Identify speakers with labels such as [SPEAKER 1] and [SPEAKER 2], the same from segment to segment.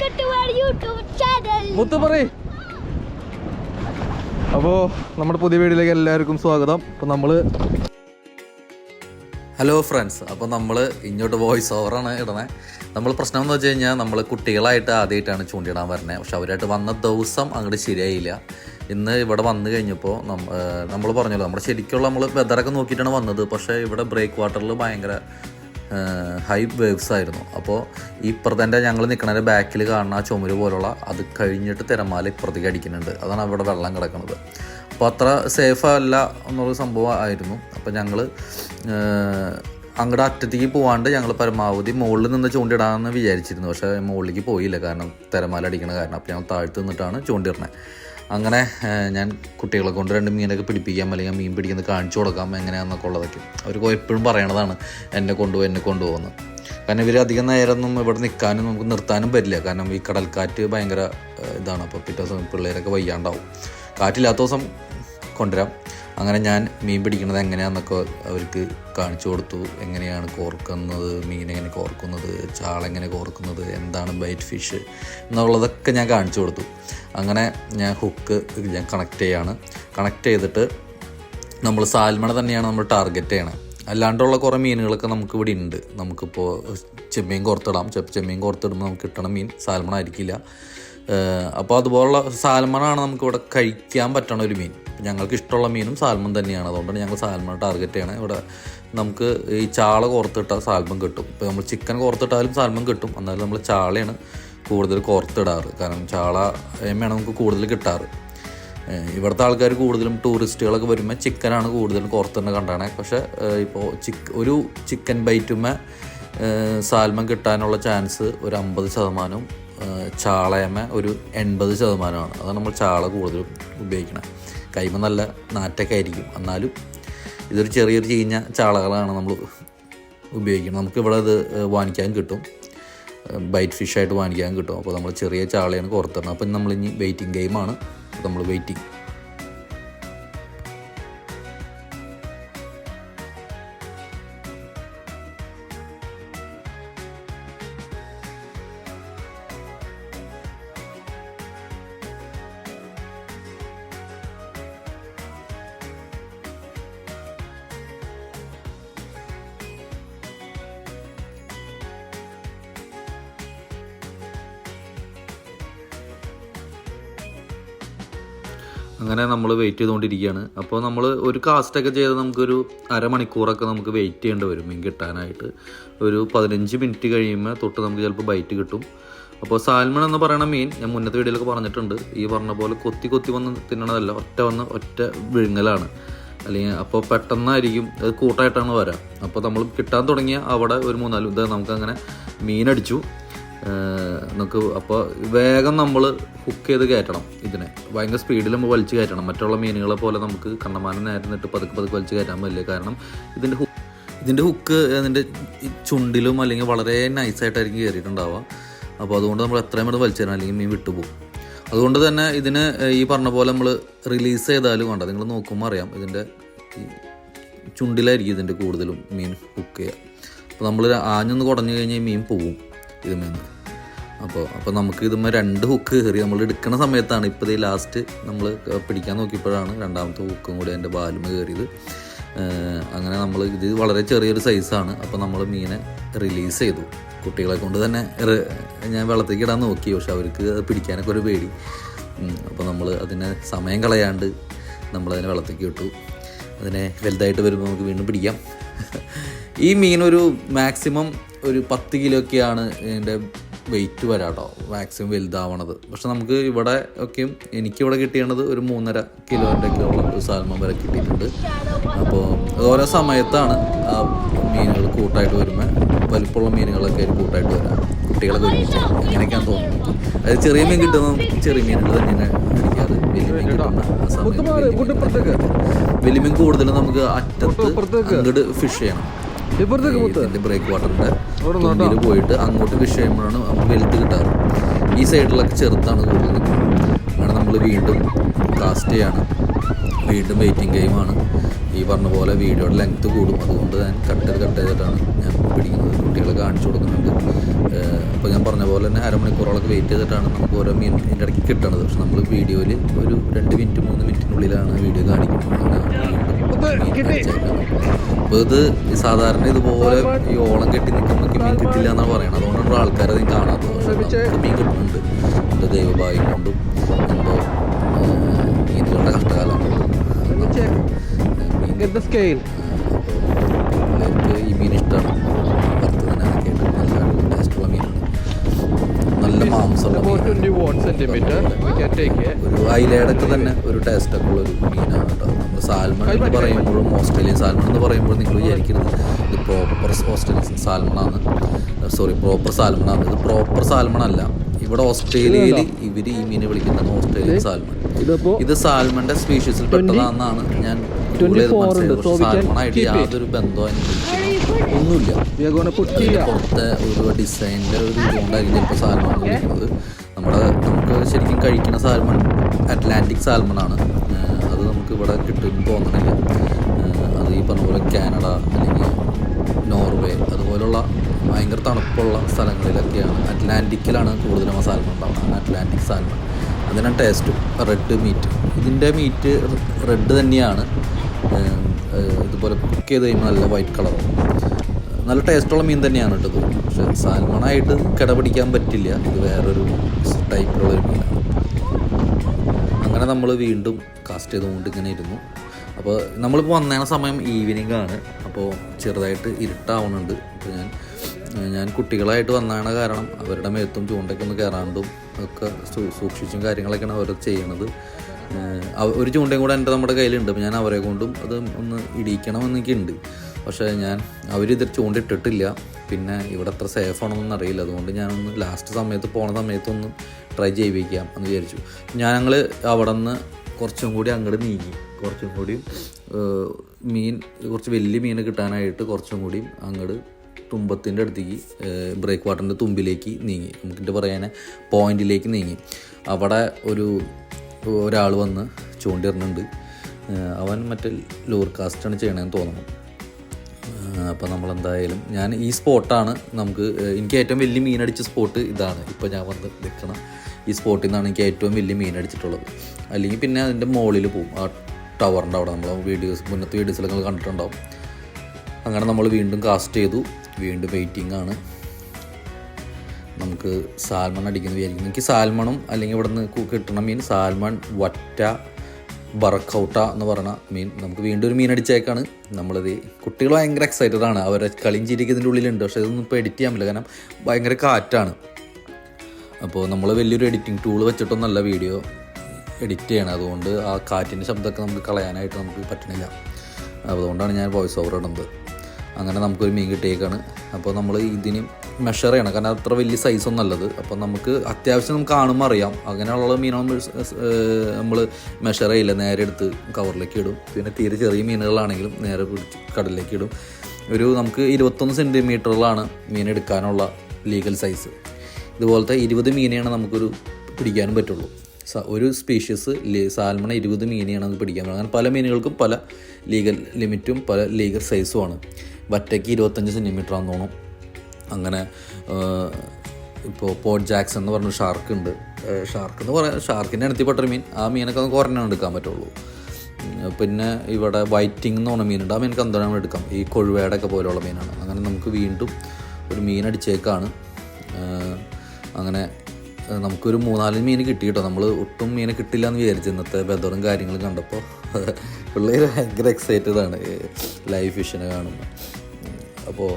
[SPEAKER 1] welcome to our YouTube channel.
[SPEAKER 2] മുത്തു പറയ്. അപ്പോൾ നമ്മുടെ പുതിയ വീഡിയോയിലേക്ക് എല്ലാവർക്കും സ്വാഗതം. അപ്പോൾ നമ്മൾ
[SPEAKER 3] ഹലോ ഫ്രണ്ട്സ് അപ്പോൾ നമ്മൾ ഇങ്ങോട്ട് വോയിസ് ഓവറാണ് ഇടണേ. നമ്മൾ പ്രശ്നം എന്ന് വെച്ച് കഴിഞ്ഞാൽ നമ്മൾ കുട്ടികളായിട്ട് ആദ്യമായിട്ടാണ് ചൂണ്ടിടാൻ വരണേ. പക്ഷെ അവരായിട്ട് വന്ന ദിവസം അങ്ങോട്ട് ശരിയായില്ല. ഇന്ന് ഇവിടെ വന്നു കഴിഞ്ഞപ്പോൾ നമ്മൾ പറഞ്ഞല്ലോ നമ്മുടെ ശരിക്കുള്ള നമ്മൾ വെതറൊക്കെ നോക്കിയിട്ടാണ് വന്നത്. പക്ഷേ ഇവിടെ ബ്രേക്ക് വാട്ടറിൽ ഭയങ്കര ഹൈ വേവ്സ് ആയിരുന്നു. അപ്പോൾ ഈ ഇപ്പുറത്തെ ഞങ്ങൾ നിൽക്കുന്നതിന്റെ ബാക്കിൽ കാണുന്ന ആ ചുമര് പോലുള്ള അത് കഴിഞ്ഞിട്ട് തിരമാല ഇപ്പുറത്തേക്ക് അടിക്കുന്നുണ്ട്. അതാണ് അവിടെ വെള്ളം കിടക്കുന്നത് അപ്പോൾ അത്ര സേഫ് അല്ല എന്നുള്ള സംഭവം ആയിരുന്നു. അപ്പോൾ ഞങ്ങൾ അങ്ങോട്ട് അറ്റത്തേക്ക് പോവാണ്ട് ഞങ്ങൾ പരമാവധി മുകളിൽ നിന്ന് ചൂണ്ടിടാമെന്ന് വിചാരിച്ചിരുന്നു. പക്ഷേ മുകളിലേക്ക് പോയില്ല. കാരണം തിരമാല അടിക്കണ കാരണം. അപ്പോൾ ഞങ്ങൾ താഴ്ത്തു നിന്നിട്ടാണ് ചൂണ്ടിടുന്നത് അങ്ങനെ ഞാൻ കുട്ടികളെ കൊണ്ട് രണ്ട് മീനൊക്കെ പിടിപ്പിക്കാം അല്ലെങ്കിൽ മീൻ പിടിക്കുന്നത് കാണിച്ചു കൊടുക്കാം എങ്ങനെയാണെന്നൊക്കെ ഉള്ളതൊക്കെ. അവർക്ക് എപ്പോഴും പറയണതാണ് എന്നെ കൊണ്ടുപോകും എന്നെ കൊണ്ടുപോകുന്നത് കാരണം ഇവർ അധികം നേരമൊന്നും ഇവിടെ നിൽക്കാനും നമുക്ക് നിർത്താനും പറ്റില്ല. കാരണം ഈ കടൽക്കാറ്റ് ഭയങ്കര ഇതാണ്. അപ്പോൾ പിറ്റേ ദിവസം പിള്ളേരൊക്കെ വയ്യാണ്ടാവും. കാറ്റില്ലാത്ത ദിവസം കൊണ്ടുവരാം. അങ്ങനെ ഞാൻ മീൻ പിടിക്കുന്നത് എങ്ങനെയാണെന്നൊക്കെ അവർക്ക് കാണിച്ചു കൊടുത്തു. എങ്ങനെയാണ് കോർക്കുന്നത്? മീൻ എങ്ങനെ കോർക്കുന്നത്? ചാള എങ്ങനെ കോർക്കുന്നത്? എന്താണ് ബൈറ്റ് ഫിഷ് എന്നുള്ളതൊക്കെ ഞാൻ കാണിച്ചു കൊടുത്തു. അങ്ങനെ ഞാൻ ഹുക്ക് ഞാൻ കണക്ട് ചെയ്യാണ്. കണക്ട് ചെയ്തിട്ട് നമ്മൾ സാൽമണ തന്നെയാണ് നമ്മൾ ടാർഗറ്റ് ചെയ്യണത് അല്ലാണ്ടുള്ള കുറേ മീനുകളൊക്കെ നമുക്ക് ഇവിടെ ഉണ്ട്. നമുക്കിപ്പോൾ ചെമ്മീൻ കോർത്തിടാം. ചെമ്മീൻ കോർത്തിടുമ്പോൾ നമുക്ക് കിട്ടണ മീൻ സാൽമണ ആയിരിക്കില്ല. അപ്പോൾ അതുപോലുള്ള സാൽമണാണ് നമുക്കിവിടെ കഴിക്കാൻ പറ്റണ ഒരു മീൻ. ഞങ്ങൾക്ക് ഇഷ്ടമുള്ള മീനും സാൽമൺ തന്നെയാണ്. അതുകൊണ്ടാണ് ഞങ്ങൾ സാൽമൺ ടാർഗറ്റ് ചെയ്യണേ. ഇവിടെ നമുക്ക് ഈ ചാള കോർത്തിട്ടാൽ സാൽമൺ കിട്ടും. ഇപ്പോൾ നമ്മൾ ചിക്കൻ കോർത്തിട്ടാലും സാൽമൺ കിട്ടും. എന്നാലും നമ്മൾ ചാളയാണ് കൂടുതൽ കോർത്തിടാറ്. കാരണം ചാള എമ്മയാണ് നമുക്ക് കൂടുതൽ കിട്ടാറ്. ഇവിടുത്തെ ആൾക്കാർ കൂടുതലും ടൂറിസ്റ്റുകളൊക്കെ വരുമ്പോൾ ചിക്കനാണ് കൂടുതലും കോർത്തുണ്ട് കണ്ടാണ്. പക്ഷേ ഇപ്പോൾ ചിക്ക് ഒരു ചിക്കൻ ബൈറ്റുമ്മേ സാൽമൺ കിട്ടാനുള്ള ചാൻസ് ഒരു അമ്പത് ശതമാനവും ചാളയമ്മ ഒരു എൺപത് ശതമാനമാണ്. അതാണ് നമ്മൾ ചാള കൂടുതലും ഉപയോഗിക്കുന്നത് കൈമ നല്ല നാറ്റൊക്കെ ആയിരിക്കും. എന്നാലും ഇതൊരു ചെറിയൊരു ചീഞ്ഞ ചാളകളാണ് നമ്മൾ ഉപയോഗിക്കുന്നത്. നമുക്ക് ഇവിടെ ഏഹ് വാങ്ങിക്കാൻ കിട്ടും. ബൈറ്റ് ഫിഷായിട്ട് വാങ്ങിക്കാൻ കിട്ടും. അപ്പോൾ നമ്മൾ ചെറിയ ചാളയാണ് കോർത്തിടുന്നത് അപ്പം നമ്മളിനി വെയിറ്റിംഗ് ഗെയിമാണ് നമ്മൾ വെയിറ്റിംഗ് വെയിറ്റ് ചെയ്തുകൊണ്ടിരിക്കുകയാണ്. അപ്പോൾ നമ്മൾ ഒരു കാസ്റ്റൊക്കെ ചെയ്ത് നമുക്കൊരു അരമണിക്കൂറൊക്കെ നമുക്ക് വെയിറ്റ് ചെയ്യേണ്ടി വരും മീൻ കിട്ടാനായിട്ട്. ഒരു പതിനഞ്ച് മിനിറ്റ് കഴിയുമ്പോൾ തൊട്ട് നമുക്ക് ചിലപ്പോൾ ബൈറ്റ് കിട്ടും. അപ്പോൾ സാൽമൺ എന്ന് പറയുന്ന മീൻ ഞാൻ മുന്നത്തെ വീഡിയോയിലൊക്കെ പറഞ്ഞിട്ടുണ്ട്. ഈ പറഞ്ഞ പോലെ കൊത്തി കൊത്തി വന്ന് തിന്നണതല്ല ഒറ്റ വന്ന് ഒറ്റ വിഴുങ്ങലാണ്. അല്ലെങ്കിൽ അപ്പോൾ പെട്ടെന്നായിരിക്കും അത് കൂട്ടായിട്ടാണ് വരാം. അപ്പോൾ നമ്മൾ കിട്ടാൻ തുടങ്ങിയ അവിടെ ഒരു മൂന്നാൽ ഇത് നമുക്കങ്ങനെ മീനടിച്ചു. നമുക്ക് അപ്പോൾ വേഗം നമ്മൾ ഹുക്ക് ചെയ്ത് കയറ്റണം ഇതിനെ. ഭയങ്കര സ്പീഡിൽ നമ്മൾ വലിച്ചു കയറ്റണം. മറ്റുള്ള മീനുകളെ പോലെ നമുക്ക് കണ്ണമാനം നേരെ നിന്നിട്ട് പതുക്കെ പതുക്കെ വലിച്ചു കയറ്റാൻ പറ്റില്ല. കാരണം ഇതിന്റെ ഹുക്ക് ഇതിന്റെ ഹുക്ക് അതിന്റെ ചുണ്ടിലും അല്ലെങ്കിൽ വളരെ നൈസായിട്ടായിരിക്കും കയറിയിട്ടുണ്ടാവുക. അപ്പോൾ അതുകൊണ്ട് നമ്മൾ എത്രയും പെട്ടെന്ന് വലിച്ചു തരണം അല്ലെങ്കിൽ മീൻ വിട്ടുപോകും. അതുകൊണ്ട് തന്നെ ഇതിന് ഈ പറഞ്ഞ പോലെ നമ്മൾ റിലീസ് ചെയ്താലും വേണ്ട. നിങ്ങൾ നോക്കുമ്പോൾ അറിയാം ഇതിന്റെ ചുണ്ടിലായിരിക്കും ഇതിന്റെ കൂടുതലും മീൻ ഹുക്ക് ചെയ്യുക. അപ്പോൾ നമ്മൾ ആഞ്ഞൊന്ന് കുടഞ്ഞു കഴിഞ്ഞാൽ മീൻ പോവും. ഇതുമേന്ന് അപ്പോൾ അപ്പോൾ നമുക്ക് ഇതുമ്മേ രണ്ട് ഹുക്ക് കയറി. നമ്മൾ എടുക്കുന്ന സമയത്താണ് ഇപ്പോൾ ഈ ലാസ്റ്റ് നമ്മൾ പിടിക്കാൻ നോക്കിയപ്പോഴാണ് രണ്ടാമത്തെ ഹുക്കും കൂടി അതിന്റെ ബാലുമ കയറിയത്. അങ്ങനെ നമ്മൾ ഇത് വളരെ ചെറിയൊരു സൈസാണ് അപ്പോൾ നമ്മൾ മീനെ റിലീസ് ചെയ്തു. കുട്ടികളെ കൊണ്ട് തന്നെ ഞാൻ വെള്ളത്തേക്ക് ഇടാൻ നോക്കി. പക്ഷെ അവർക്ക് അത് പിടിക്കാനൊക്കെ ഒരു പേടി. അപ്പോൾ നമ്മൾ അതിനെ സമയം കളയാണ്ട് നമ്മളതിനെ വെള്ളത്തേക്ക് ഇട്ടു. അതിനെ വലുതായിട്ട് വരുമ്പോൾ നമുക്ക് വീണ്ടും പിടിക്കാം. ഈ മീൻ ഒരു മാക്സിമം ഒരു പത്ത് കിലോയൊക്കെയാണ് ഇതിന്റെ വെയിറ്റ് വരാം കേട്ടോ മാക്സിമം വലുതാവണത്. പക്ഷെ നമുക്ക് ഇവിടെ ഒക്കെയും എനിക്കിവിടെ കിട്ടിയണത് ഒരു മൂന്നര കിലോന്റെ ഒക്കെ ഉള്ള ഒരു സാൽമൺ വരെ കിട്ടിയിട്ടുണ്ട്. അപ്പോൾ ഓരോ സമയത്താണ് ആ മീനുകൾ കൂട്ടായിട്ട് വരുമ്പോൾ വലുപ്പമുള്ള മീനുകളൊക്കെ ഒരു കൂട്ടായിട്ട് വരാം. കുട്ടികളൊക്കെ ഒരുമിച്ച് അങ്ങനെയൊക്കെയാണ് തോന്നുന്നത് അത് ചെറിയ മീൻ കിട്ടുന്ന ചെറിയ മീനുകൾ തന്നെയാണ് അടിക്കാറ് വലിയ കൂടുതൽ നമുക്ക് അറ്റത്ത് അങ്ങോട്ട് ഫിഷ് ചെയ്യണം. ബ്രേക്ക് വാട്ടറിന്റെ പോയിട്ട് അങ്ങോട്ട് ഫിഷ് ചെയ്യുമ്പോഴാണ് നമുക്ക് വലുത് കിട്ടാറ്. ഈ സൈഡിലൊക്കെ ചെറുത്താണ് കൂടുതൽ അങ്ങനെ നമ്മൾ വീണ്ടും കാസ്റ്റ് ചെയ്യാണ്. വീണ്ടും വെയിറ്റിംഗ് ഗെയിമാണ് ഈ പറഞ്ഞ പോലെ വീഡിയോയുടെ ലെങ്ത് കൂടും. അതുകൊണ്ട് ഞാൻ കട്ട് ചെയ്ത് കട്ട് ചെയ്തിട്ടാണ് ഞാൻ പിടിക്കുന്നത്. കുട്ടികളെ കാണിച്ചു കൊടുക്കുന്നുണ്ട്. അപ്പോൾ ഞാൻ പറഞ്ഞ പോലെ തന്നെ അരമണിക്കൂറോളൊക്കെ വെയിറ്റ് ചെയ്തിട്ടാണ് നമുക്ക് ഓരോ മീൻ ഇതിന്റെ ഇടയ്ക്ക് കിട്ടുന്നത് പക്ഷെ നമ്മൾ വീഡിയോയിൽ ഒരു രണ്ട് മിനിറ്റ് മൂന്ന് മിനിറ്റിനുള്ളിലാണ് വീഡിയോ കാണിക്കുന്നത് അപ്പോൾ ഇത് സാധാരണ ഇതുപോലെ ഈ ഓളം കെട്ടി നിൽക്കുമ്പോൾ മീൻ കിട്ടില്ല എന്നാണ് പറയുന്നത് അതുകൊണ്ടാണ് ആൾക്കാർ നീ കാണാത്തത് പക്ഷേ നമുക്ക് മീൻ കിട്ടുന്നുണ്ട് എന്റെ ദൈവഭാഗ്യം കൊണ്ടും എന്തോ മീനുകളുടെ കഷ്ടകാലം കൊണ്ടും ഈ മീൻ ഇഷ്ടമാണ്
[SPEAKER 2] take it.
[SPEAKER 3] ഒരു ഐലയുടെയൊക്കെ തന്നെ ഒരു ടേസ്റ്റ് ഒക്കെ ഉള്ള ഒരു മീനാണ് കേട്ടോ. നമ്മൾ സാൽമൺ എന്ന് പറയുമ്പോഴും ഓസ്ട്രേലിയൻ സാൽമൺ എന്ന് പറയുമ്പോൾ നിങ്ങൾ വിചാരിക്കരുത്. ഇത് പ്രോപ്പർ ഓസ്ട്രേലിയൻ സാൽമണാണ് സോറി പ്രോപ്പർ സാൽമണാണ് ഇത് പ്രോപ്പർ സാൽമൺ അല്ല. ഇവിടെ ഓസ്ട്രേലിയയിൽ ഇവർ ഈ മീനെ വിളിക്കുന്നത് ഓസ്ട്രേലിയൻ സാൽമൺ ഇത് സാൽമണിന്റെ സ്പീഷീസിൽ പെട്ടതാണെന്നാണ് ഞാൻ ചെയ്ത്
[SPEAKER 2] 24 ഉണ്ട്.
[SPEAKER 3] യാതൊരു ബന്ധവും ഒന്നുമില്ല. പുറത്തെ ഒരു ഡിസൈനിന്റെ ഒരു ഇതുകൊണ്ടായിരിക്കും ചിലപ്പോൾ സാൽമൺ വിളിക്കുന്നത് നമ്മുടെ നമുക്ക് ശരിക്കും കഴിക്കുന്ന സാൽമൺ അറ്റ്ലാന്റിക് സാൽമൺ ആണ്. അത് നമുക്ക് ഇവിടെ കിട്ടുമെന്ന് തോന്നണില്ല. അത് ഈ പറഞ്ഞ പോലെ കാനഡ അല്ലെങ്കിൽ നോർവേ അതുപോലുള്ള ഭയങ്കര തണുപ്പുള്ള സ്ഥലങ്ങളിലൊക്കെയാണ് അറ്റ്ലാന്റിക്കിലാണ് കൂടുതലും ആ സാൽമൺ ഉണ്ടാവുന്നത്. അറ്റ്ലാന്റിക് സാൽമൺ അതിനാണ് ടേസ്റ്റും റെഡ് മീറ്റ് ഇതിന്റെ മീറ്റ് റെഡ് തന്നെയാണ്. ഇതുപോലെ കുക്ക് ചെയ്ത് കഴിയുമ്പോൾ നല്ല വൈറ്റ് കളറും നല്ല ടേസ്റ്റുള്ള മീൻ തന്നെയാണ് കേട്ടത് പക്ഷെ സാൽമണായിട്ട് കിടപിടിക്കാൻ പറ്റില്ല. ഇത് വേറൊരു ടൈപ്പിലുള്ള ഒരു മീനാണ്. അങ്ങനെ നമ്മൾ വീണ്ടും കാസ്റ്റ് ചെയ്തുകൊണ്ട് ഇങ്ങനെ ഇരുന്നു. അപ്പോൾ നമ്മളിപ്പോൾ വന്നേണ സമയം ഈവനിങ് ആണ്. അപ്പോൾ ചെറുതായിട്ട് ഇരുട്ടാവുന്നുണ്ട്. അപ്പോൾ ഞാൻ ഞാൻ കുട്ടികളായിട്ട് വന്നാണ് കാരണം അവരുടെ മേത്തും ചൂണ്ടയ്ക്കൊന്ന് കയറാണ്ടും ഒക്കെ സൂക്ഷിച്ചും കാര്യങ്ങളൊക്കെയാണ് അവർ ചെയ്യണത്. ഒരു ചൂണ്ടയും കൂടെ എന്റെ നമ്മുടെ കയ്യിലുണ്ട്. അപ്പോൾ ഞാൻ അവരെ കൊണ്ടും അത് ഒന്ന് ഇടിയിക്കണം ഉണ്ട് പക്ഷേ ഞാൻ അവരിത് ചൂണ്ടിട്ടിട്ടില്ല. പിന്നെ ഇവിടെ അത്ര സേഫ് ആണെന്നൊന്നും അറിയില്ല. അതുകൊണ്ട് ഞാനൊന്ന് ലാസ്റ്റ് സമയത്ത് പോണ സമയത്തൊന്ന് ട്രൈ ചെയ്യിപ്പിക്കാം എന്ന് വിചാരിച്ചു. ഞാൻ ഞങ്ങൾ അവിടെ നിന്ന് കുറച്ചും കൂടി അങ്ങോട്ട് നീങ്ങി. കുറച്ചും കൂടി മീൻ കുറച്ച് വലിയ മീൻ കിട്ടാനായിട്ട് കുറച്ചും കൂടി അങ്ങോട്ട് തുമ്പത്തിന്റെ അടുത്തേക്ക് ബ്രേക്ക് വാട്ടറിന്റെ തുമ്പിലേക്ക് നീങ്ങി. നമുക്കിന്റെ പറയാനേ പോയിന്റിലേക്ക് നീങ്ങി. അവിടെ ഒരു ഒരാൾ വന്ന് ചൂണ്ടിരുന്നുണ്ട് അവൻ മറ്റേ ലൂർ കാസ്റ്റാണ് ചെയ്യണമെന്ന് തോന്നുന്നു അപ്പോൾ നമ്മളെന്തായാലും ഞാൻ ഈ സ്പോട്ടാണ് നമുക്ക് എനിക്ക് ഏറ്റവും വലിയ മീനടിച്ച സ്പോട്ട് ഇതാണ്. ഇപ്പോൾ ഞാൻ വന്ന് നിൽക്കണം. ഈ സ്പോട്ടിൽ നിന്നാണ് എനിക്ക് ഏറ്റവും വലിയ മീൻ അടിച്ചിട്ടുള്ളത് അല്ലെങ്കിൽ പിന്നെ അതിന്റെ മുകളിൽ പോകും ആ ടവറിന്റെ അവിടെ നമ്മൾ വീഡിയോസ് മുന്നത്തെ വീഡിയോസിലൊക്കെ കണ്ടിട്ടുണ്ടാവും. അങ്ങനെ നമ്മൾ വീണ്ടും കാസ്റ്റ് ചെയ്തു. വീണ്ടും വെയിറ്റിംഗ് ആണ്. നമുക്ക് സാൽമൺ അടിക്കുന്ന വിചാരിക്കും എനിക്ക് സാൽമണും അല്ലെങ്കിൽ ഇവിടെ നിന്ന് കിട്ടണ മീൻ സാൽമൺ വറ്റ ബറക്കൗട്ട എന്ന് പറഞ്ഞ മീൻ നമുക്ക് വീണ്ടും ഒരു മീൻ അടിച്ചേക്കാണ്. നമ്മളിത് കുട്ടികൾ ഭയങ്കര എക്സൈറ്റഡ് ആണ്. അവരെ കളിയും ചിരിക്കുന്നതിന്റെ ഉള്ളിലുണ്ട്. പക്ഷേ ഇതൊന്നും ഇപ്പോൾ എഡിറ്റ് ചെയ്യാൻ പറ്റില്ല. കാരണം ഭയങ്കര കാറ്റാണ്. അപ്പോൾ നമ്മൾ വലിയൊരു എഡിറ്റിംഗ് ടൂൾ വെച്ചിട്ടൊന്നല്ല വീഡിയോ എഡിറ്റ് ചെയ്യണം അതുകൊണ്ട് ആ കാറ്റിന്റെ ശബ്ദമൊക്കെ നമുക്ക് കളയാനായിട്ട് നമുക്ക് പറ്റണില്ല. അതുകൊണ്ടാണ് ഞാൻ വോയിസ് ഓവർ ഇടുന്നത്. അങ്ങനെ നമുക്കൊരു മീൻ കിട്ടിയേക്കാണ്. അപ്പോൾ നമ്മൾ ഇതിന് മെഷർ ചെയ്യണം. കാരണം അത്ര വലിയ സൈസ് ഒന്നും അല്ലത്. അപ്പോൾ നമുക്ക് അത്യാവശ്യം നമുക്ക് കാണുമ്പോൾ അറിയാം. അങ്ങനെയുള്ള മീനാകുമ്പോൾ നമ്മൾ മെഷർ ചെയ്യില്ല. നേരെ എടുത്ത് കവറിലേക്ക് ഇടും. പിന്നെ തീരെ ചെറിയ മീനുകളാണെങ്കിലും നേരെ പിടിച്ച് കടലിലേക്ക് ഇടും. ഒരു നമുക്ക് ഇരുപത്തൊന്ന് സെന്റിമീറ്ററിലാണ് മീൻ എടുക്കാനുള്ള ലീഗൽ സൈസ് ഇതുപോലത്തെ ഇരുപത് മീനെയാണ് നമുക്കൊരു പിടിക്കാനും പറ്റുള്ളൂ. ഒരു സ്പീഷ്യസ് സാൽമണ ഇരുപത് മീനെയാണ് നമുക്ക് പിടിക്കാൻ പറ്റുന്നത്. അങ്ങനെ പല മീനുകൾക്കും പല ലീഗൽ ലിമിറ്റും പല ലീഗൽ സൈസുമാണ് വറ്റയ്ക്ക് ഇരുപത്തഞ്ച് സെന്റിമീറ്റർ ആണെന്ന് തോന്നുന്നു. അങ്ങനെ ഇപ്പോൾ പോർട്ട് ജാക്സ് എന്ന് പറഞ്ഞ ഷാർക്ക് ഉണ്ട് ഷാർക്ക് എന്ന് പറയാൻ ഷാർക്കിന്റെ ഇനത്തിൽപ്പെട്ടൊരു മീൻ. ആ മീനൊക്കെ നമുക്ക് ഒരെണ്ണം എടുക്കാൻ പറ്റുള്ളൂ. പിന്നെ ഇവിടെ വൈറ്റിംഗ് എന്ന് പറഞ്ഞ മീനുണ്ട്. ആ മീനൊക്കെ എന്താണ് എടുക്കാം? ഈ കൊഴുവേടൊക്കെ പോലെയുള്ള മീനാണ്. അങ്ങനെ നമുക്ക് വീണ്ടും ഒരു മീൻ അടിച്ചേക്കാണ്. അങ്ങനെ നമുക്കൊരു മൂന്നാൽ മീൻ കിട്ടി കേട്ടോ. നമ്മൾ ഒട്ടും മീനെ കിട്ടില്ല എന്ന് വിചാരിച്ചു ഇന്നത്തെ വെതറും കാര്യങ്ങളും കണ്ടപ്പോൾ പിള്ളേർ ഭയങ്കര എക്സൈറ്റഡ് ആണ്. ലൈവ് ഫിഷിനെ കാണുമ്പോൾ അപ്പോൾ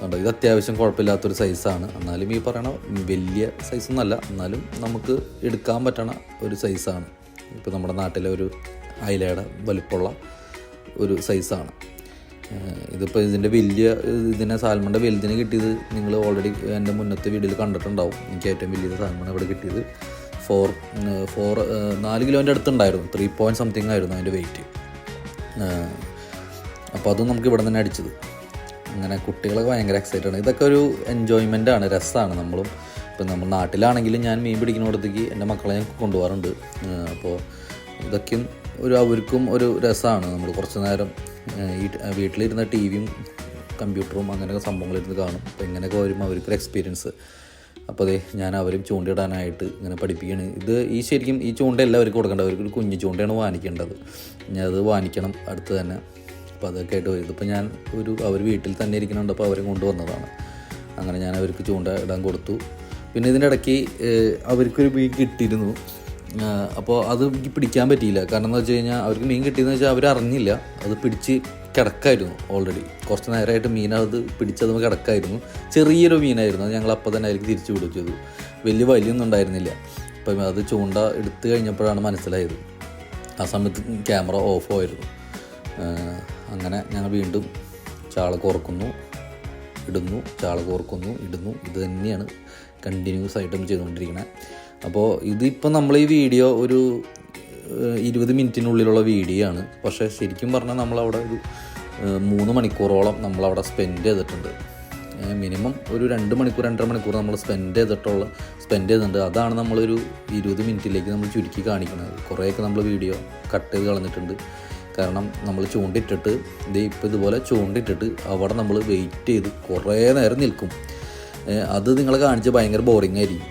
[SPEAKER 3] കണ്ടോ ഇത് അത്യാവശ്യം കുഴപ്പമില്ലാത്തൊരു സൈസാണ് എന്നാലും ഈ പറയണ വലിയ സൈസൊന്നുമല്ല എന്നാലും നമുക്ക് എടുക്കാൻ പറ്റണ ഒരു സൈസാണ് ഇപ്പോൾ നമ്മുടെ നാട്ടിലെ ഒരു അയിലയുടെ വലിപ്പമുള്ള ഒരു സൈസാണ് ഇതിപ്പോൾ ഇതിന്റെ വലിയ ഇതിനെ സാൽമണിന്റെ വലുതിന് കിട്ടിയത് നിങ്ങൾ ഓൾറെഡി എന്റെ മുന്നത്തെ വീഡിയോയിൽ കണ്ടിട്ടുണ്ടാവും. എനിക്ക് ഏറ്റവും വലിയ സാൽമൺ ഇവിടെ കിട്ടിയത്. ഫോർ ഫോർ നാല് കിലോന്റെ അടുത്തുണ്ടായിരുന്നു. ത്രീ പോയിന്റ് സംതിങ് ആയിരുന്നു അതിന്റെ വെയിറ്റ് അപ്പോൾ അതും നമുക്ക് ഇവിടെ തന്നെ അടിച്ചത്. അങ്ങനെ കുട്ടികളൊക്കെ ഭയങ്കര എക്സൈറ്റഡ് ആണ്. ഇതൊക്കെ ഒരു എൻജോയ്മെന്റ് ആണ് രസമാണ് നമ്മളും. ഇപ്പം നമ്മൾ നാട്ടിലാണെങ്കിലും ഞാൻ മീൻ പിടിക്കുന്നിടത്തേക്ക് എന്റെ മക്കളെ ഞാൻ കൊണ്ടുപോകാറുണ്ട്. അപ്പോൾ ഇതൊക്കെയും ഒരു അവർക്കും ഒരു രസമാണ് നമ്മൾ കുറച്ച് നേരം ഈ വീട്ടിലിരുന്ന ടി വിയും കമ്പ്യൂട്ടറും അങ്ങനെയൊക്കെ സംഭവങ്ങളിരുന്ന് കാണും. അപ്പോൾ ഇങ്ങനെയൊക്കെ വരുമ്പോൾ അവർക്കൊരു എക്സ്പീരിയൻസ് അപ്പോൾ അതെ ഞാൻ അവരും ചൂണ്ടയിടാനായിട്ട് ഇങ്ങനെ പഠിപ്പിക്കുകയാണ്. ഇത് ഈ ശരിക്കും ഈ ചൂണ്ട എല്ലാവർക്കും കൊടുക്കേണ്ട അവർക്കൊരു കുഞ്ഞു ചൂണ്ടയാണ് വാങ്ങിക്കേണ്ടത്. ഞാൻ അത് വാങ്ങിക്കണം അടുത്ത് തന്നെ. അപ്പോൾ അതൊക്കെ ആയിട്ട് ഇതിപ്പോൾ ഞാൻ ഒരു അവർ വീട്ടിൽ തന്നെ ഇരിക്കുന്നുണ്ട് അപ്പോൾ അവരെ കൊണ്ടുവന്നതാണ്. അങ്ങനെ ഞാൻ അവർക്ക് ചൂണ്ട ഇടാൻ കൊടുത്തു. പിന്നെ ഇതിന്റെ ഇടയ്ക്ക് അവർക്കൊരു മീൻ കിട്ടിയിരുന്നു. അപ്പോൾ അത് എനിക്ക് പിടിക്കാൻ പറ്റിയില്ല. കാരണം എന്താ വെച്ച് കഴിഞ്ഞാൽ അവർക്ക് മീൻ കിട്ടിയെന്ന് വെച്ചാൽ അവർ അറിഞ്ഞില്ല. അത് പിടിച്ച് കിടക്കായിരുന്നു ഓൾറെഡി കുറച്ച് നേരമായിട്ട് മീൻ അത് പിടിച്ചത് കിടക്കായിരുന്നു. ചെറിയൊരു മീനായിരുന്നു. അത് ഞങ്ങൾ അപ്പോൾ തന്നെ അതിലേക്ക് തിരിച്ചു പിടിച്ചത് വലിയ വലിയൊന്നും ഉണ്ടായിരുന്നില്ല. അപ്പം അത് ചൂണ്ട എടുത്തു കഴിഞ്ഞപ്പോഴാണ് മനസ്സിലായത്. ആ സമയത്ത് ക്യാമറ ഓഫ് ആയിരുന്നു. അങ്ങനെ ഞങ്ങൾ വീണ്ടും ചാള കോർക്കുന്നു ഇടുന്നു ചാള കോർക്കുന്നു ഇടുന്നു. ഇത് തന്നെയാണ് കണ്ടിന്യൂസ് ആയിട്ടും ചെയ്തുകൊണ്ടിരിക്കുന്നത് അപ്പോൾ ഇതിപ്പോൾ നമ്മൾ ഈ വീഡിയോ ഒരു ഇരുപത് മിനിറ്റിനുള്ളിലുള്ള വീഡിയോ ആണ്. പക്ഷേ ശരിക്കും പറഞ്ഞാൽ നമ്മളവിടെ ഒരു മൂന്ന് മണിക്കൂറോളം നമ്മളവിടെ സ്പെൻഡ് ചെയ്തിട്ടുണ്ട്. മിനിമം ഒരു രണ്ട് മണിക്കൂർ രണ്ടര മണിക്കൂർ നമ്മൾ സ്പെൻഡ് ചെയ്തിട്ടുള്ള സ്പെൻഡ് ചെയ്തിട്ടുണ്ട്. അതാണ് നമ്മളൊരു ഇരുപത് മിനിറ്റിലേക്ക് നമ്മൾ ചുരുക്കി കാണിക്കുന്നത് കുറേയൊക്കെ നമ്മൾ വീഡിയോ കട്ട് ചെയ്ത് കളഞ്ഞിട്ടുണ്ട്. കാരണം നമ്മൾ ചൂണ്ടിട്ടിട്ട് ഇത് ഇപ്പോൾ ഇതുപോലെ ചൂണ്ടിട്ടിട്ട് അവിടെ നമ്മൾ വെയിറ്റ് ചെയ്ത് കുറേ നേരം നിൽക്കും. അത് നിങ്ങളെ കാണിച്ച് ഭയങ്കര ബോറിംഗ് ആയിരിക്കും.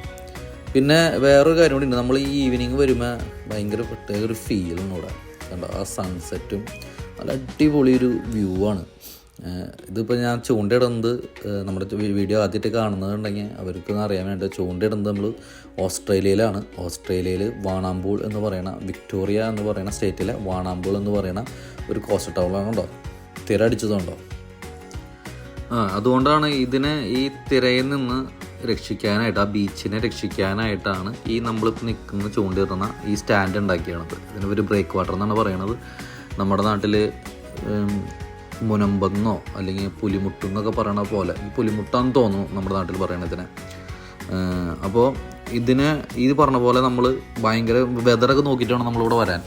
[SPEAKER 3] പിന്നെ വേറൊരു കാര്യം കൂടി ഉണ്ട്. നമ്മൾ ഈ ഈവനിങ് വരുമ്പോൾ ഭയങ്കര പ്രത്യേക ഒരു ഫീലാണ് ഇവിടെ കണ്ടോ? ആ സൺസെറ്റും നല്ല അടിപൊളി ഒരു വ്യൂ ആണ്. ഇതിപ്പോൾ ഞാൻ ചൂണ്ടയിടുന്നത് നമ്മുടെ വീഡിയോ ആദ്യമായിട്ട് കാണുന്നതുണ്ടെങ്കിൽ അവർക്കൊന്നും അറിയാൻ വേണ്ടി ചൂണ്ടയിടുന്നത് നമ്മൾ ഓസ്ട്രേലിയയിലാണ്. ഓസ്ട്രേലിയയിൽ വാണാമ്പൂൾ എന്ന് പറയുന്ന വിക്ടോറിയ എന്ന് പറയുന്ന സ്റ്റേറ്റിലെ വാണാമ്പൂൾ എന്ന് പറയുന്ന ഒരു കോസ്റ്റ് ടൗണാണുണ്ടോ തിര അടിച്ചതുണ്ടോ ആ അതുകൊണ്ടാണ് ഇതിനെ ഈ തിരയിൽ നിന്ന് രക്ഷിക്കാനായിട്ട് ആ ബീച്ചിനെ രക്ഷിക്കാനായിട്ടാണ് ഈ നമ്മളിപ്പോൾ നിൽക്കുന്ന ചൂണ്ടിടുന്ന ഈ സ്റ്റാൻഡ് ഉണ്ടാക്കിയാണത്. ഇതിന് ഒരു ബ്രേക്ക് വാട്ടർ എന്നാണ് പറയണത്. നമ്മുടെ നാട്ടിൽ മുനമ്പെന്നോ അല്ലെങ്കിൽ പുലിമുട്ടെന്നൊക്കെ പറയണ പോലെ പുലിമുട്ടാന്ന് തോന്നുന്നു നമ്മുടെ നാട്ടിൽ പറയണതിനെ. അപ്പോൾ ഇതിനെ ഇത് പറഞ്ഞ പോലെ നമ്മൾ ഭയങ്കര വെതറൊക്കെ നോക്കിയിട്ട് വേണം നമ്മളിവിടെ വരാൻ.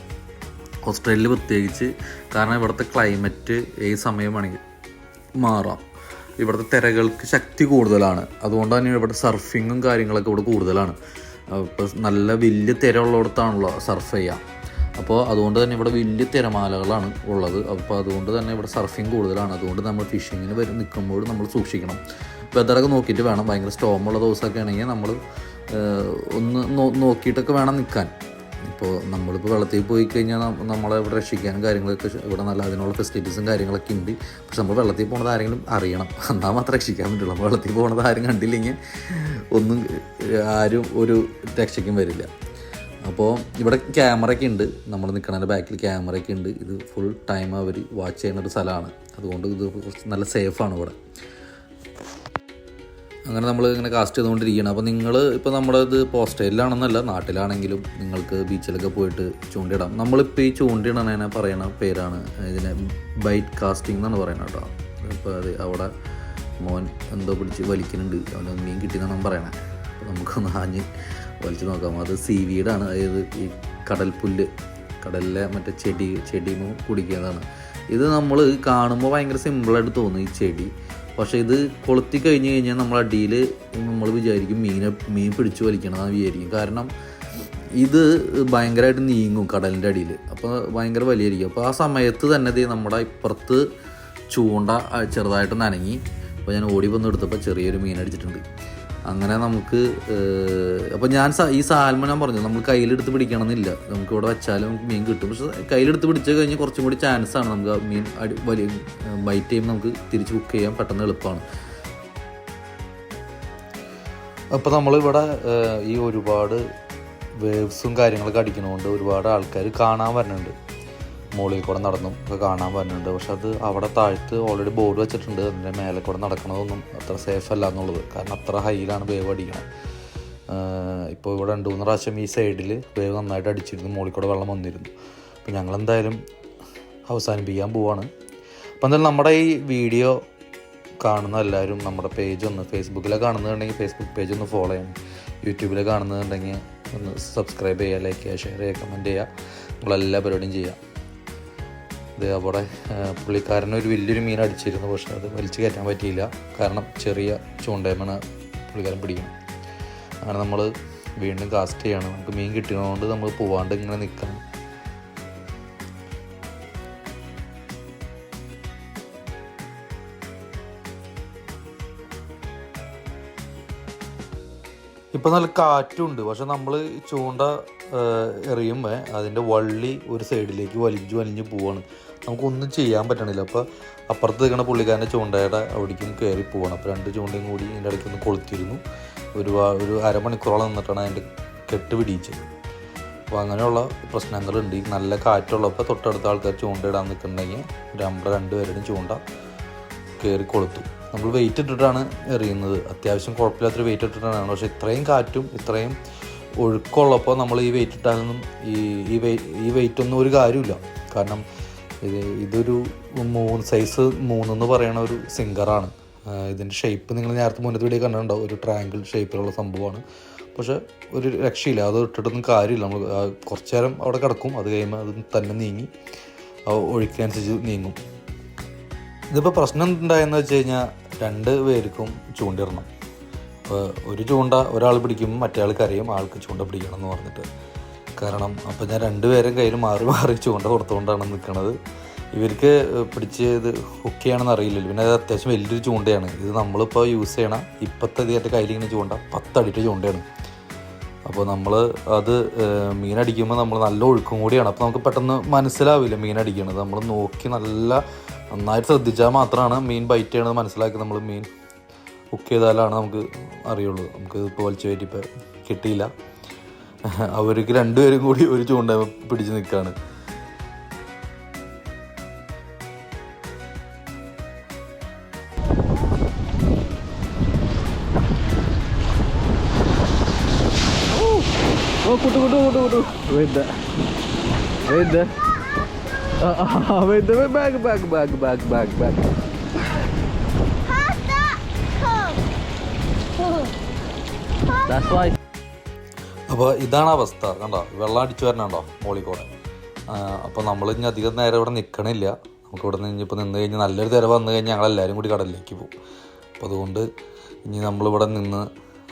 [SPEAKER 3] ഓസ്ട്രേലിയയിൽ പ്രത്യേകിച്ച്. കാരണം ഇവിടുത്തെ ക്ലൈമറ്റ് ഏത് സമയം വേണമെങ്കിൽ മാറാം. ഇവിടുത്തെ തിരകൾക്ക് ശക്തി കൂടുതലാണ്. അതുകൊണ്ട് തന്നെ ഇവിടെ സർഫിങ്ങും കാര്യങ്ങളൊക്കെ ഇവിടെ കൂടുതലാണ്. ഇപ്പോൾ നല്ല വലിയ തിര ഉള്ളിടത്താണല്ലോ സർഫ് ചെയ്യാം അപ്പോൾ അതുകൊണ്ട് തന്നെ ഇവിടെ വലിയ തിരമാലകളാണ് ഉള്ളത്. അപ്പോൾ അതുകൊണ്ട് തന്നെ ഇവിടെ സർഫിങ് കൂടുതലാണ്. അതുകൊണ്ട് നമ്മൾ ഫിഷിങ്ങിന് വരും നിൽക്കുമ്പോൾ നമ്മൾ സൂക്ഷിക്കണം. വെതറൊക്കെ നോക്കിയിട്ട് വേണം. ഭയങ്കര സ്റ്റോമുള്ള ദിവസമൊക്കെ ആണെങ്കിൽ നമ്മൾ ഒന്ന് നോക്കിയിട്ടൊക്കെ വേണം നിൽക്കാൻ. ഇപ്പോൾ നമ്മളിപ്പോൾ വെള്ളത്തിൽ പോയി കഴിഞ്ഞാൽ നമ്മളെ ഇവിടെ രക്ഷിക്കാനും കാര്യങ്ങളൊക്കെ ഇവിടെ നല്ല അതിനുള്ള ഫെസിലിറ്റീസും കാര്യങ്ങളൊക്കെ ഉണ്ട്. പക്ഷെ നമ്മൾ വെള്ളത്തിൽ പോണത് ആരെങ്കിലും അറിയണം. എന്നാൽ മാത്രമേ രക്ഷിക്കാൻ പറ്റുള്ളൂ. നമ്മൾ വെള്ളത്തിൽ പോണത് ആരും കണ്ടില്ലെങ്കിൽ ഒന്നും ആരും ഒരു രക്ഷയ്ക്കും വരില്ല. അപ്പോൾ ഇവിടെ ക്യാമറയൊക്കെ ഉണ്ട്. നമ്മൾ നിൽക്കണതിന്റെ ബാക്കിൽ ക്യാമറയൊക്കെ ഉണ്ട്. ഇത് ഫുൾ ടൈം അവർ വാച്ച് ചെയ്യുന്ന ഒരു സ്ഥലമാണ്. അതുകൊണ്ട് ഇത് കുറച്ച് നല്ല സേഫാണ് ഇവിടെ. അങ്ങനെ നമ്മൾ ഇങ്ങനെ കാസ്റ്റ് ചെയ്തുകൊണ്ടിരിക്കുകയാണ്. അപ്പോൾ നിങ്ങൾ ഇപ്പോൾ നമ്മുടെ ഇത് പോസ്റ്റേലിലാണെന്നല്ല നാട്ടിലാണെങ്കിലും നിങ്ങൾക്ക് ബീച്ചിലൊക്കെ പോയിട്ട് ചൂണ്ടിടാം. നമ്മളിപ്പോൾ ഈ ചൂണ്ടിടണതിനെ പറയുന്ന പേരാണ് ഇതിനെ ബൈറ്റ് കാസ്റ്റിംഗ് എന്നാണ് പറയുന്നത് കേട്ടോ. അപ്പോൾ അത് അവിടെ മോൻ എന്തോ പിടിച്ച് വലിക്കുന്നുണ്ട്. അവന്റെ മീൻ കിട്ടിയെന്നാണ് പറയണത് അപ്പോൾ നമുക്കൊന്ന് ആഞ്ഞ് വലിച്ചു നോക്കാം. അത് സീവീഡാണ് അതായത് ഈ കടൽപ്പുല്ല് കടലിലെ മറ്റേ ചെടി ചെടിമോ കുടിക്കുന്നതാണ്. ഇത് നമ്മൾ കാണുമ്പോൾ ഭയങ്കര സിമ്പിളായിട്ട് തോന്നും ഈ ചെടി. പക്ഷേ ഇത് കൊളുത്തി കഴിഞ്ഞ് കഴിഞ്ഞാൽ നമ്മൾ അടിയിൽ നമ്മൾ വിചാരിക്കും മീനെ മീൻ പിടിച്ചു വലിക്കണമെന്ന് വിചാരിക്കും. കാരണം ഇത് ഭയങ്കരമായിട്ട് നീങ്ങും കടലിന്റെ അടിയിൽ അപ്പോൾ ഭയങ്കര വലിയായിരിക്കും. അപ്പോൾ ആ സമയത്ത് തന്നെ ദേ നമ്മുടെ ഇപ്പുറത്ത് ചൂണ്ട ചെറുതായിട്ട് നനങ്ങി അപ്പോൾ ഞാൻ ഓടി വന്നെടുത്തപ്പോൾ ചെറിയൊരു മീൻ അടിച്ചിട്ടുണ്ട്. അങ്ങനെ നമുക്ക് അപ്പോൾ ഞാൻ ഈ സാൽമൺ ഞാൻ പറഞ്ഞു നമ്മൾ കയ്യിലെടുത്ത് പിടിക്കണം എന്നില്ല നമുക്ക് ഇവിടെ വെച്ചാലും നമുക്ക് മീൻ കിട്ടും. പക്ഷെ കയ്യിലെടുത്ത് പിടിച്ച് കഴിഞ്ഞാൽ കുറച്ചും കൂടി ചാൻസ് ആണ്. നമുക്ക് മീൻ അടി വലിയ ബൈറ്റ് ചെയ്യുമ്പോൾ നമുക്ക് തിരിച്ച് കുക്ക് ചെയ്യാൻ പെട്ടെന്ന് എളുപ്പമാണ്. അപ്പോൾ നമ്മളിവിടെ ഈ ഒരുപാട് വേവ്സും കാര്യങ്ങളൊക്കെ അടിക്കണതുകൊണ്ട് ഒരുപാട് ആൾക്കാർ കാണാൻ വരുന്നുണ്ട് മുകളിൽ കൂടെ നടന്നും ഒക്കെ കാണാൻ പറ്റുന്നുണ്ട്. പക്ഷെ അത് അവിടെ താഴ്ത്ത് ഓൾറെഡി ബോർഡ് വെച്ചിട്ടുണ്ട്. അതിന്റെ മേലെ കൂടെ നടക്കണതൊന്നും അത്ര സേഫ് അല്ല എന്നുള്ളത്. കാരണം അത്ര ഹൈയിലാണ് വേവ് അടിക്കണത് ഇപ്പോൾ ഇവിടെ രണ്ട് മൂന്ന് പ്രാവശ്യം ഈ സൈഡിൽ വേവ് നന്നായിട്ട് അടിച്ചിരുന്നു. മുകളിൽ കൂടെ വെള്ളം വന്നിരുന്നു. അപ്പോൾ ഞങ്ങൾ എന്തായാലും അവസാനിപ്പിക്കാൻ പോവാണ്. അപ്പോൾ എന്തായാലും നമ്മുടെ ഈ വീഡിയോ കാണുന്ന എല്ലാവരും നമ്മുടെ പേജ് ഒന്ന് ഫേസ്ബുക്കിലെ കാണുന്നുണ്ടെങ്കിൽ ഫേസ്ബുക്ക് പേജ് ഒന്ന് ഫോളോ ചെയ്യണം യൂട്യൂബിൽ കാണുന്നുണ്ടെങ്കിൽ ഒന്ന് സബ്സ്ക്രൈബ് ചെയ്യുക ലൈക്ക് ചെയ്യുക ഷെയർ ചെയ്യുക കമന്റ് ചെയ്യുക. നമ്മളെല്ലാ പരിപാടിയും ചെയ്യാം. അവിടെ പുള്ളിക്കാരനൊരു വലിയൊരു മീൻ അടിച്ചിരുന്നു. പക്ഷേ അത് വലിച്ചു കയറ്റാൻ പറ്റിയില്ല. കാരണം ചെറിയ ചൂണ്ടയമാണ് പുള്ളിക്കാരൻ പിടിക്കണം അങ്ങനെ നമ്മൾ വീണ്ടും കാസ്റ്റ് ചെയ്യണം. നമുക്ക് മീൻ കിട്ടിയതുകൊണ്ട് നമ്മൾ പോവാണ്ട് ഇങ്ങനെ നിൽക്കണം. ഇപ്പം നല്ല കാറ്റുണ്ട്. പക്ഷെ നമ്മൾ ചൂണ്ട എറിയുമ്പോൾ അതിന്റെ വള്ളി ഒരു സൈഡിലേക്ക് വലിഞ്ഞു വലിഞ്ഞു പോവാണ്. നമുക്കൊന്നും ചെയ്യാൻ പറ്റണില്ല. അപ്പോൾ അപ്പുറത്ത് നിൽക്കുന്ന പുള്ളിക്കാരന്റെ ചൂണ്ടയുടെ അവിടേക്കും കയറി പോകണം. അപ്പോൾ രണ്ട് ചൂണ്ടയും കൂടി ഇതിന്റെ ഇടയ്ക്ക് ഒന്ന് കൊളുത്തിരുന്നു ഒരു ഒരു അരമണിക്കൂറോളം നിന്നിട്ടാണ് അതിന്റെ കെട്ട് പിടിയിച്ചത്. അപ്പോൾ അങ്ങനെയുള്ള പ്രശ്നങ്ങളുണ്ട്. ഈ നല്ല കാറ്റുള്ളപ്പോൾ തൊട്ടടുത്ത ആൾക്കാർ ചൂണ്ടയിടാൻ നിൽക്കുന്നുണ്ടെങ്കിൽ നമ്മുടെ രണ്ടുപേരുടെയും ചൂണ്ട കയറി കൊളുത്തു. നമ്മൾ വെയിറ്റ് ഇട്ടിട്ടാണ് എറിയുന്നത്. അത്യാവശ്യം കുഴപ്പമില്ലാത്തൊരു വെയിറ്റ് ഇട്ടിട്ടാണ്. പക്ഷേ ഇത്രയും കാറ്റും ഇത്രയും ഒഴുക്കുള്ളപ്പോൾ നമ്മൾ ഈ വെയിറ്റ് ഇട്ടാലൊന്നും ഈ ഈ വെയിറ്റ് ഒന്നും ഒരു കാര്യമില്ല കാരണം ഇത് ഇതൊരു മൂന്ന് സൈസ് മൂന്നെന്ന് പറയുന്ന ഒരു സിംഗറാണ് ഇതിന്റെ ഷേപ്പ് നിങ്ങൾ നേരത്തെ മുന്നത്തെ വീഡിയോ കണ്ടിട്ടുണ്ടാവും ഒരു ട്രയാങ്കിൾ ഷേപ്പിലുള്ള സംഭവമാണ്. പക്ഷെ ഒരു രക്ഷയില്ല. അത് ഇട്ടിട്ടൊന്നും കാര്യമില്ല. നമ്മൾ കുറച്ച് നേരം അവിടെ കിടക്കും. അത് കഴിയുമ്പോൾ അത് തന്നെ നീങ്ങി. ഒഴുക്കിനനുസരിച്ച് നീങ്ങും. ഇതിപ്പോൾ പ്രശ്നം ഉണ്ടായെന്ന് വെച്ച് കഴിഞ്ഞാൽ രണ്ട് പേർക്കും ചൂണ്ടിടണം. ഒരു ചൂണ്ട ഒരാൾ പിടിക്കുമ്പോൾ മറ്റേ ആൾ കരയും ആൾക്ക് ചൂണ്ട പിടിക്കണം എന്ന് പറഞ്ഞിട്ട്. കാരണം അപ്പോൾ ഞാൻ രണ്ടുപേരും കയ്യിൽ മാറി മാറി ചൂണ്ട കൊടുത്തുകൊണ്ടാണ് നിൽക്കുന്നത് ഇവർക്ക് പിടിച്ച് ഇത് ഹുക്ക് ചെയ്യണമെന്ന് അറിയില്ലല്ലോ. പിന്നെ അത് അത്യാവശ്യം വലിയൊരു ചൂണ്ടയാണ്. ഇത് നമ്മളിപ്പോൾ യൂസ് ചെയ്യണ ഇപ്പോഴത്തെ ഇതിന്റെ കയ്യിലിങ്ങനെ ചൂണ്ട പത്തടിയിട്ട് ചൂണ്ടയാണ്. അപ്പോൾ നമ്മൾ അത് മീനടിക്കുമ്പോൾ നമ്മൾ നല്ല ഒഴുക്കും കൂടിയാണ്. അപ്പോൾ നമുക്ക് പെട്ടെന്ന് മനസ്സിലാവില്ല മീനടിക്കണത് നമ്മൾ നോക്കി നല്ല നന്നായിട്ട് ശ്രദ്ധിച്ചാൽ മാത്രമാണ് മീൻ ബൈറ്റ് ചെയ്യണത് മനസ്സിലാക്കി നമ്മൾ മീൻ ഹുക്ക് ചെയ്താലാണ് നമുക്ക് അറിയുള്ളൂ. നമുക്ക് ഇപ്പോൾ വലിച്ചു കയറ്റിപ്പോൾ കിട്ടിയില്ല. അവർക്ക് രണ്ടുപേരും കൂടി ഒരു ചൂണ്ട പിടിച്ച് നിൽക്കുകയാണ്
[SPEAKER 2] ഓ കുട്ടു കുട്ടു കുട്ടു Kuttu. Wait wait wait bag bag bag bag bag bag.
[SPEAKER 1] Pasta. Come.
[SPEAKER 3] അപ്പോൾ ഇതാണ് അവസ്ഥ കണ്ടോ? വെള്ളം അടിച്ചു വരണുണ്ടോ മോളിൽ കൂടെ അപ്പോൾ നമ്മൾ ഇനി അധികം നേരം ഇവിടെ നിൽക്കണില്ല നമുക്ക് ഇവിടെ നിന്ന് ഇപ്പോൾ നിന്ന് കഴിഞ്ഞാൽ നല്ലൊരു തിര വന്നു കഴിഞ്ഞാൽ ഞങ്ങളെല്ലാവരും കൂടി കടലിലേക്ക് പോകും. അപ്പോൾ അതുകൊണ്ട് ഇനി നമ്മളിവിടെ നിന്ന്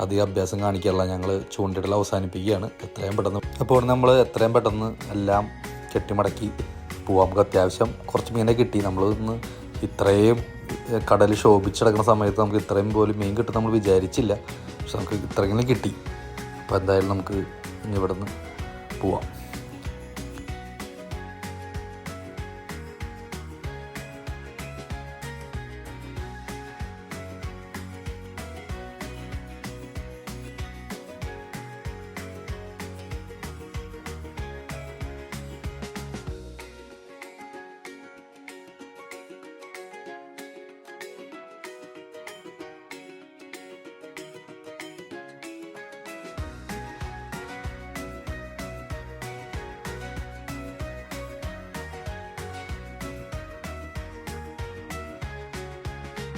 [SPEAKER 3] അധികം അഭ്യാസം കാണിക്കാനുള്ള ഞങ്ങൾ ചൂണ്ടിടൽ അവസാനിപ്പിക്കുകയാണ്. എത്രയും പെട്ടെന്ന് അപ്പോൾ നമ്മൾ എത്രയും പെട്ടെന്ന് എല്ലാം കെട്ടിമടക്കി പോവാം. നമുക്ക് അത്യാവശ്യം കുറച്ച് മീനെ കിട്ടി. നമ്മൾ ഇന്ന് ഇത്രയും കടൽ ശോഭിച്ചടക്കുന്ന സമയത്ത് നമുക്ക് ഇത്രയും പോലും മീൻ കിട്ടും നമ്മൾ വിചാരിച്ചില്ല. പക്ഷെ നമുക്ക് ഇത്രയെങ്കിലും കിട്ടി. അപ്പോൾ എന്തായാലും നമുക്ക് ഇനി ഇവിടെ നിന്ന് പോവാം.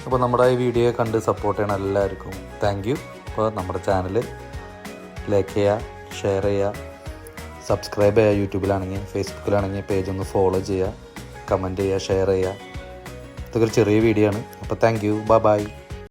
[SPEAKER 3] അപ്പോൾ നമ്മുടെ ഈ വീഡിയോ കണ്ട് സപ്പോർട്ട് ചെയ്യണം എല്ലാവർക്കും. താങ്ക് യു അപ്പോൾ നമ്മുടെ ചാനൽ ലൈക്ക് ചെയ്യുക ഷെയർ ചെയ്യുക സബ്സ്ക്രൈബ് ചെയ്യുക യൂട്യൂബിലാണെങ്കിൽ ഫേസ്ബുക്കിലാണെങ്കിൽ പേജ് ഒന്ന് ഫോളോ ചെയ്യുക കമന്റ് ചെയ്യുക ഷെയർ ചെയ്യുക. ഇതൊക്കെ ചെറിയ വീഡിയോ ആണ്. അപ്പോൾ താങ്ക് യു ബൈ ബൈ